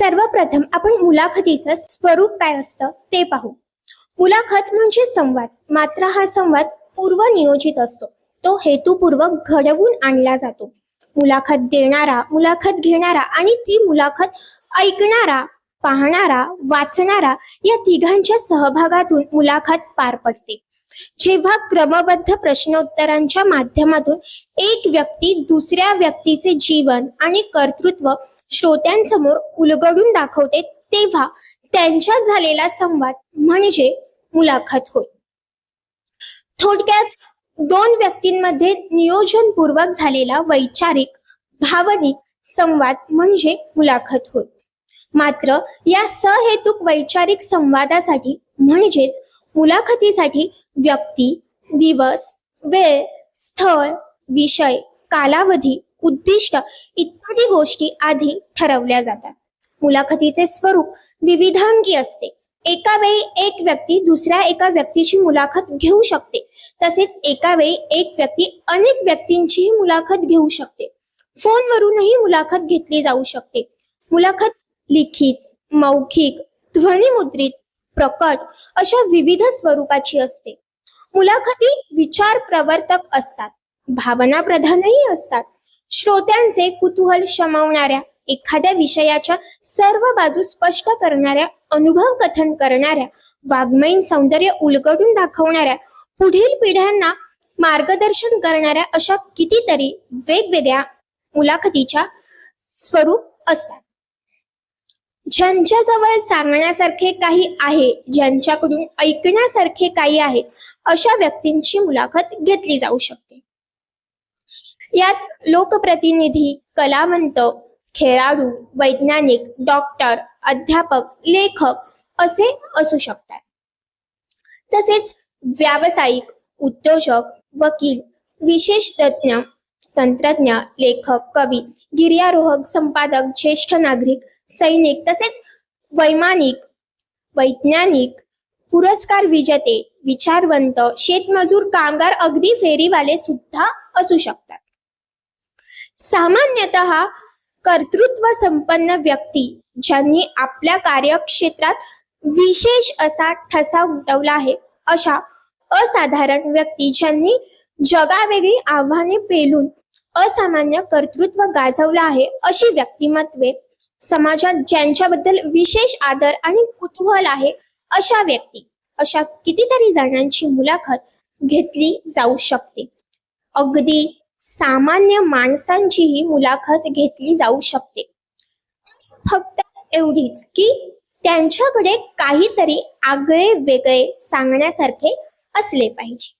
सर्वप्रथम आपण मुलाखतीचं स्वरूप काय असतं ते पाहू. मुलाखत म्हणजे संवाद. मात्र हा संवाद पूर्वनियोजित असतो. तो हेतुपूर्वक घडवून आणला जातो. मुलाखत देणारा मुलाखत घेणारा आणि ती मुलाखत ऐकणारा पाहणारा वाचणारा या तिघांच्या सहभागातून मुलाखत पार पडते. जेव्हा क्रमबद्ध प्रश्नोत्तरांच्या माध्यमातून एक व्यक्ती दुसऱ्या व्यक्तीचे जीवन आणि कर्तृत्व श्रोत्यांसमोर उलगडून दाखवते तेव्हा त्यांच्यात झालेला संवाद म्हणजे मुलाखत होय. थोडक्यात दोन व्यक्तींमध्ये नियोजनपूर्वक झालेला वैचारिक भावनिक संवाद म्हणजे मुलाखत होय. मात्र या सहेतुक वैचारिक संवादासाठी म्हणजेच मुलाखतीसाठी व्यक्ती दिवस वेळ स्थळ विषय कालावधी उद्दिष्ट इत्यादी गोष्टी आधी ठरवल्या जातात. मुलाखतीचे स्वरूप विविधांगी असते. एका वेळी एक व्यक्ती दुसऱ्या एका व्यक्तीची मुलाखत घेऊ शकते. तसेच एका वेळी एक व्यक्ती अनेक व्यक्तींचीही मुलाखत घेऊ शकते. फोनवरूनही मुलाखत घेतली जाऊ शकते. मुलाखत लिखित मौखिक ध्वनिमुद्रित प्रकट अशा विविध स्वरूपाची असते. मुलाखती विचार प्रवर्तक असतात. भावना प्रधानही असतात. श्रोत्यांचे कुतूहल शमवणाऱ्या एखाद्या विषयाच्या सर्व बाजू स्पष्ट करणाऱ्या अनुभव कथन करणाऱ्या वाङ्मयीन सौंदर्य उलगडून दाखवणाऱ्या पुढील पिढ्यांना मार्गदर्शन करणाऱ्या अशा कितीतरी वेगवेगळ्या मुलाखतीच्या स्वरूप असतात. ज्यांच्याजवळ सांगण्यासारखे काही आहे ज्यांच्याकडून ऐकण्यासारखे काही आहे अशा व्यक्तींची मुलाखत घेतली जाऊ शकते. यात लोकप्रतिनिधी कलावंत खेळाडू वैज्ञानिक डॉक्टर अध्यापक लेखक असे असू शकतात. तसेच व्यावसायिक उद्योजक वकील विशेष तज्ञ तंत्रज्ञ लेखक कवी गिर्यारोहक संपादक ज्येष्ठ नागरिक सैनिक तसेच वैमानिक वैज्ञानिक पुरस्कार विजेते विचारवंत शेतमजूर कामगार अगदी फेरीवाले सुद्धा असू शकतात. सामान्यतः कर्तृत्व संपन्न व्यक्ती ज्यांनी आपल्या कार्यक्षेत्रात विशेष असा ठसा उमटवला आहे अशा असाधारण व्यक्ती ज्यांनी जगावेगळी आव्हाने पेलून असामान्य कर्तृत्व गाजवलं आहे अशी व्यक्तिमत्वे समाजात ज्यांच्याबद्दल विशेष आदर आणि कुतूहल आहे अशा व्यक्ती अशा कितीतरी जणांची मुलाखत घेतली जाऊ शकते. अगदी सामान्य माणसांचीही मुलाखत घेतली जाऊ शकते. फक्त एवढीच की त्यांच्याकडे काहीतरी आगळे वेगळे सांगण्यासारखे असले पाहिजे.